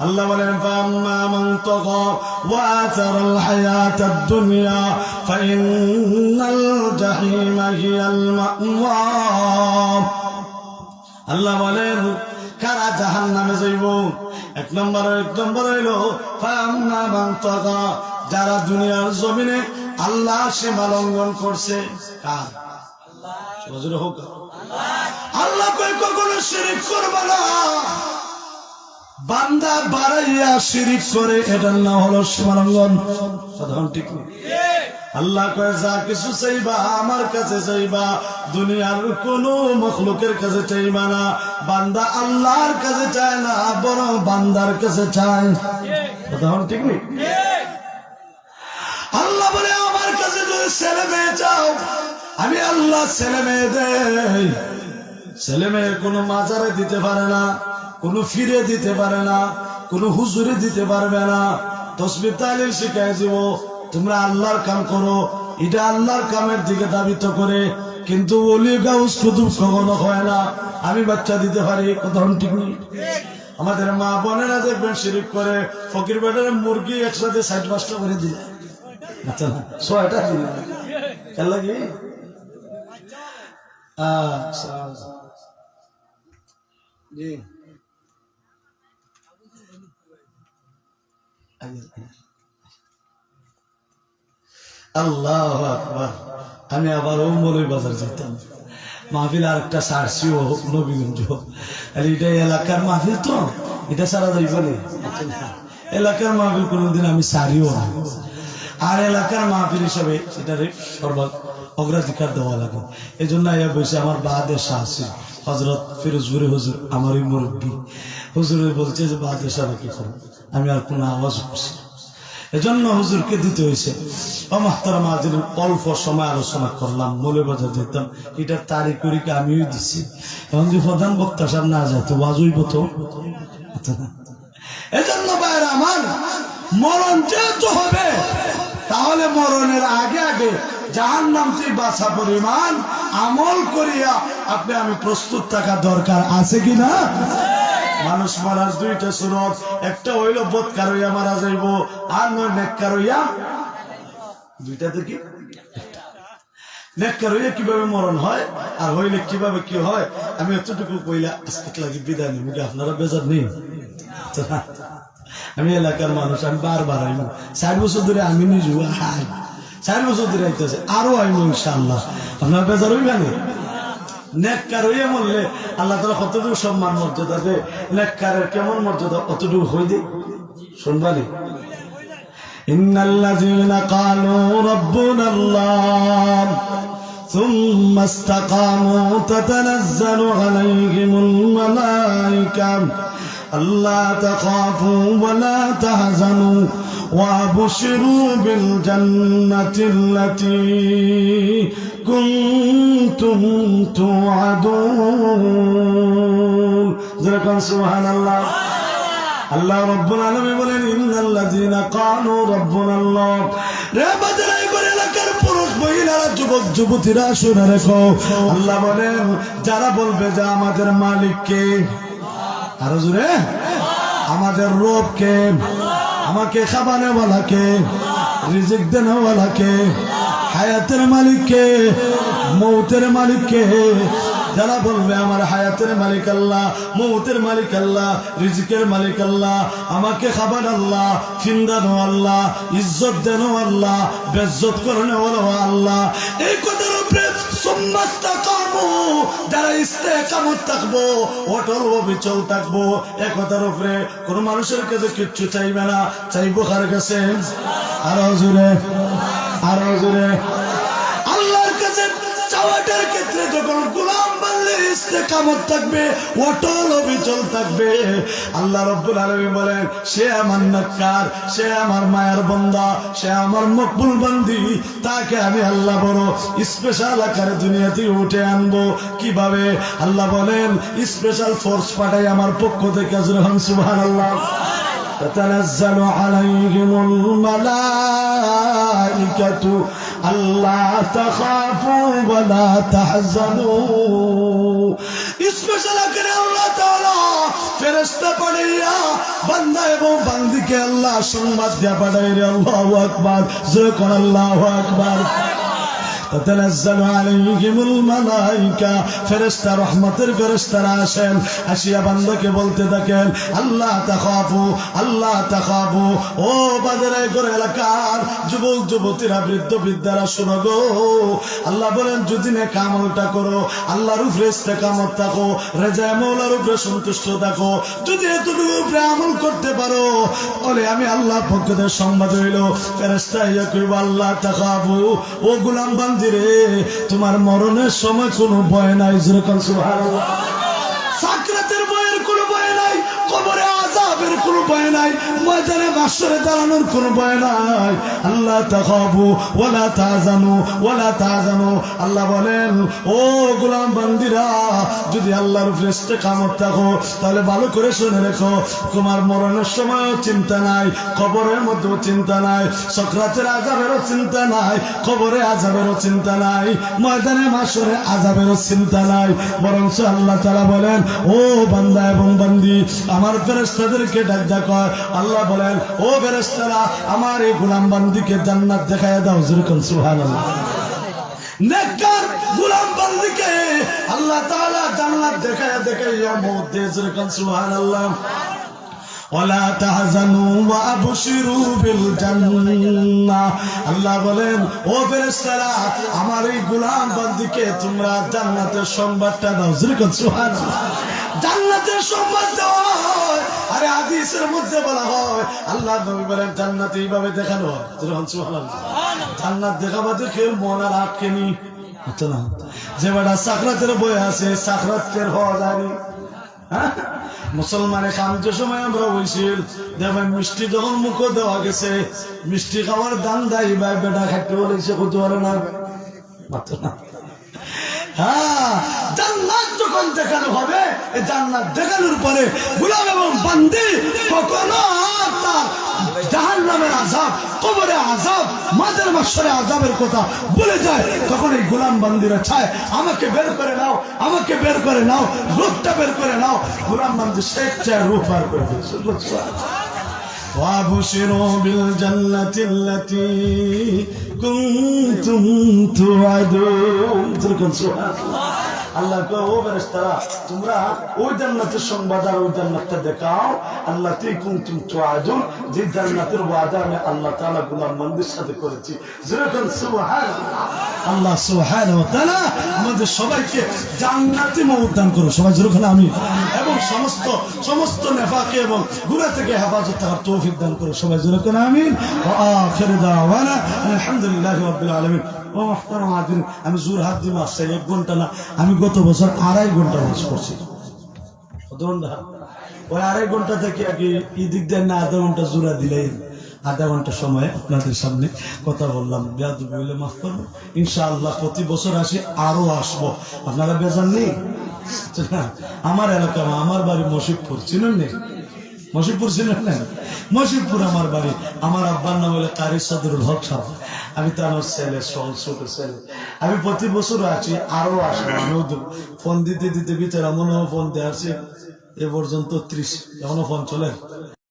الله ولا ফাম্মা মান তাগা ওয়া আতারা আল হায়াত আদ-দুনিয়া, ফাইন্নাল জাহিম হিয়াল মাওয়া। আল্লাহ বলেন এক নম্বর এক নম্বর হইল যারা দুনিয়ার জমিনে আল্লাহ সীমা লঙ্ঘন করছে। আল্লাহ। কই কখনো শিরিক করব না। বান্দা বাড়াইয়া শিরিক করে, এটার নাম হলো সীমালঙ্ঘন। সাধারণ ঠিক আল্লাহ কয়ে, যা কিছু চাইবা আমার কাছে চাইবা, দুনিয়ার কোন মখলুকের কাছে চাইবা না। বান্দা আল্লাহর কাছে চায় না, বরং বান্দার কাছে চায়। সাধারণ ঠিক নেই আল্লাহ বলে, আমার কাছে যদি ছেলে মেয়ে চাও, আমি আল্লাহ ছেলে মেয়ে দেই। ছেলে মেয়ে কোনো মাজারে দিতে পারে না। কোনো ফিরে দিতে পারে না, কোনো হুজুরে দিতে পারবে না। তসবির তালিম শিখাই দিব, তোমরা আল্লাহর কাম করো, এটা আল্লাহর কামের দিকে দাবিত করে, কিন্তু হয় না। আমি বাচ্চা দিতে পারি আমাদের মা বোনেরা দেখবেন শিরিক করে, ফকির বেটারে মুরগি একসাথে ষাট পাঁচটা করে দিলে আচ্ছা না ছয়টা লাগে আচ্ছা। জি। আল্লাহ আকবার। আমি আবার ও মলই বাজার যেতাম মাহফিল আর একটা সারসি ও নবীগঞ্জ এটা এলাকার মাহফিল তো। এটা সারা যাইব এলাকার মাহফিল কোনোদিন আমি সারিও না। আর এলাকার মাহফিল হিসাবে এটারে সর্বাত অগ্রাধিকার দেওয়া লাগে। এই জন্য আইয়া বসে আমার বাহাদের সাহসি হজরত ফিরোজপুরি হুজুর, আমারই মুরব্বী। হুজুরে বলছে যে বাহাদের সাহেব কি করো আমি আর কোনো আওয়াজ করছি। এজন্য হুজুরকে দিতে হয়েছে। অল্প সময় আলোচনা করলাম, মলে বাজার দিতাম। এটার তারিখরিকে আমিও দিছি। এখন যে প্রধান বক্তা সাহেব না যায়, তো বাজুইব তো? এজন্য বাইরে আমার মরণ যেহেতু হবে, তাহলে মরণের আগে আগে জাহান নামটি বাছা পরিমাণ আমল করিয়া আপনি আমি প্রস্তুত থাকা দরকার আছে কি না মানুষ মারাজ দুইটা সুরত, একটা হইল বোধকার হইয়া মারা যাইব, আর নয় নেককার হইয়া। দুইটা দেখি নেককার হইয়া কীভাবে মরণ হয়, আর হইলে কীভাবে কি হয়, আমি এতটুকু কইলা, আজকে লাগি বিদায় নিব কি আপনারা বেজার নেই? আমি এলাকার মানুষ, আমি বারবার আইব চার বছর ধরে আমি নিজু হাই। চার বছর ধরে আইতেছে, আরও আইব ইনশাল্লাহ আপনার বেজার হইবে না নেককার হইয়া মরলে আল্লাহ তালা কতটুকু সম্মান মর্যাদা দে নেককারের কেমন মর্যাদা অতটুকু হই দে শুনবানি إن الذين قالوا ربنا الله ثم استقاموا تتنزل عليهم الملائكة ألا تخافوا ولا تحزنوا وابشروا بالجنة التي كنتم توعدون ذكر سبحان الله আল্লাহ রব্বুল আলমী বলেন ইন্নাল্লাযীনা ক্বালু রাব্বুনাল্লাহ রে বাজারাই করে এলাকার পুরুষ মহিলারা যুবক যুবতীরা শুনে রেখো আল্লাহ বলেন যারা বলবে যে আমাদের মালিক কে আরো জোরে আমাদের রব কে আমাকে খাবানেওয়ালাকে রিজিক দেনেওয়ালাকে হায়াতের মালিককে, মৌতের মালিককে, যারা বলবে আমার হায়াতের মালিক আল্লাহ, মৌতের মালিক আল্লাহ, রিজিকের মালিক আল্লাহ, আমাকে খাবার আল্লাহ চিন্দানো আল্লাহ, ইজ্জত দেনো আল্লাহ বেজত করেন আল্লাহ। এই কথার উপরে কামু যারা ইস্তেকামত থাকব অটল অবিচল থাকব। উপরে কোন মানুষের কাছে কিচ্ছু চাইবে না, চাইব কার কাছে? আরও জোরে আরও জোরে। আল্লাহর কাছে চাওয়াটার ক্ষেত্রে যখন গোলাম বানলে ইস্তেকামত থাকবে অটল অবিচল থাকবে আল্লাহ রব্বুল আলামিন বলেন সে আমার নক্কার সে আমার মায়ের বন্দা সে আমার মকবুল বান্দি তাকে আমি আল্লাহ বড় স্পেশাল আকারে দুনিয়াতে উঠে আনবো কিভাবে আল্লাহ বলেন স্পেশাল ফোর্স পাঠাই আমার পক্ষ থেকে যখন সুবহানাল্লাহ تتنزل عليهم الملائكة ألا تخافوا ولا تحزنوا স্পেশাল আকারে আল্লাহ তাআলা ফেরেশতা পাঠাইয়া বান্দা এবং বান্দিকে আল্লাহ সংবাদ দিয়া পাঠাই রে, আল্লাহু আকবার, জোরে কোন আল্লাহু আকবার। তাতানাজ্জালু আলাইহিমুল মালায়েকা ফেরেশতা থাকো রেজা মৌলার উপরে সন্তুষ্ট থাকো যদি এতটুকু করতে পারো বলে আমি আল্লাহ পক্ষদের সম্বাদ হইল ফেরেস্তা আল্লাহ তাকাবু ও গুলাম বান্দি তোমার মরণের সময় কোনো ভয় নাই যেরকম সুহার সাকরাতের বয়ের কোনো ভয় নাই, কবরে আজাবের কোনো ভয় নাই। ময়দানে বাসরে দাঁড়ানোর কোনো ভয় নাই। আল্লাহ তাখাবু ওয়ালা তাজানু ওয়ালা তাজানু আল্লাহ বলেন, ও গোলাম বান্দিরা, যদি আল্লাহর ফ্রেস্টে কামত থাকো, তাহলে ভালো করে শুনে রেখো, তোমার মরণের সময়ও চিন্তা নাই, কবরের মধ্যেও চিন্তা নাই, সক্রাতের আজাবেরও চিন্তা নাই, কবরে আজাবেরও চিন্তা নাই, ময়দানে মাসরে আজাবেরও চিন্তা নাই। বরঞ্চ আল্লাহ তারা বলেন, ও বান্দা এবং বান্দি, আমার ফেরেস্তাদেরকে ডাক ডাক আল্লাহ বলেন, ও ফেরেস্তারা আমার এই গোলাম বান্দিকে জান্নাত দেখায় দাও। যেরকম সুহান নেককার গোলাম বান্দিকে আল্লাহ তাআলা জান্নাত দেখায় দেখাইয়া মৌত দিয়ে যেরকম সুবহানাল্লাহ। ওয়া আবশিরু বিল জান্নাহ। আল্লাহ বলেন, ও ফেরেশতারা, আমার এই গোলাম বান্দিকে তোমরা জান্নাতের সংবাদটা দাও। সুবহানাল্লাহ। জান্নাতের সংবাদ হয় আরে হাদিসের মধ্যে বলা হয় আল্লাহ নবী বলেন জান্নাত এইভাবে দেখানো হয়। জান্নাত দেখাবা দেখে মন আর আটকেনি না? যে বেটা সাকরাতের বই আছে সাকরাত টের হওয়া যায়নি হ্যাঁ? মুসলমানের খামতে সময় আমরা হয়েছিল দেখবেন মিষ্টি যখন মুখ দেওয়া গেছে মিষ্টি খাওয়ার দান দেয় ভাই বেটা খাইতে বলেছে কত পারে না। হ্যাঁ জান্নাত যখন দেখানো হবে এই জান্নাত দেখানোর পরে গুলাম এবং বান্দি কখনো আর তার জাহান নামের আজাব কবরে আজাব মাদের মাসরে আজাবের কথা বলে যায় তখন এই গোলাম বান্দিরা চায় আমাকে বের করে নাও আমাকে বের করে নাও রূপটা বের করে নাও গোলাম বান্দি শেখ চায় রূপ বার করে দিয়েছে وابشروا بالجنة التي كنتم توعدون تلكم سؤال আল্লাহ ও ফেরেশতারা, তোমরা ওই জান্নাতের সংবাদ আর ওই জান্নাতটা দেখাও। আল্লাহ তুই কুমতুম তুআদুন যে জান্নাতের ওয়াদা আমি আল্লাহ তাআলা গোলাম বান্দির সাথে করেছি। যেরকম সুবহানাল্লাহ, আল্লাহ ওয়া তাআলা আমাদের সবাইকে জান্নাতে মওত দান করুন। সবাই যেরকম আমি এবং সমস্ত সমস্ত নেফাকে এবং গুনাহ থেকে হেফাজত থাকার তৌফিক দান করুন। সবাই যেরকম আমিন। আলহামদুলিল্লাহি আলামিন। আমি জোর হাত দিয়ে মাস চাই এক ঘণ্টা না। আমি গত বছর আড়াই ঘণ্টা মাস করছি ওই আড়াই ঘণ্টা থেকে কি ইদিক দেন না, আধা ঘণ্টা জোড়া দিলেই আধা ঘণ্টা সময় আপনাদের সামনে কথা বললাম। বেয়াদবি হইলে মাফ করব ইনশাআল্লাহ প্রতি বছর আসি, আরও আসব। আপনারা বেজান নেই? আমার এলাকা, আমার বাড়ি মশিবপুর চিনেন নেই মশিবপুর ছিলেন না? মশিবপুর আমার বাড়ি। আমার আব্বার নাম হলো কারি সাদুরুল হক আমি তো আমার ছেলে সহ ছোট ছেলে। আমি প্রতি বছর আছি আরও আমিও ফোন দিতে দিতে ভিতরে মনে হয় ফোন দিয়ে আসে এ পর্যন্ত ত্রিশ এখনও ফোন চলে।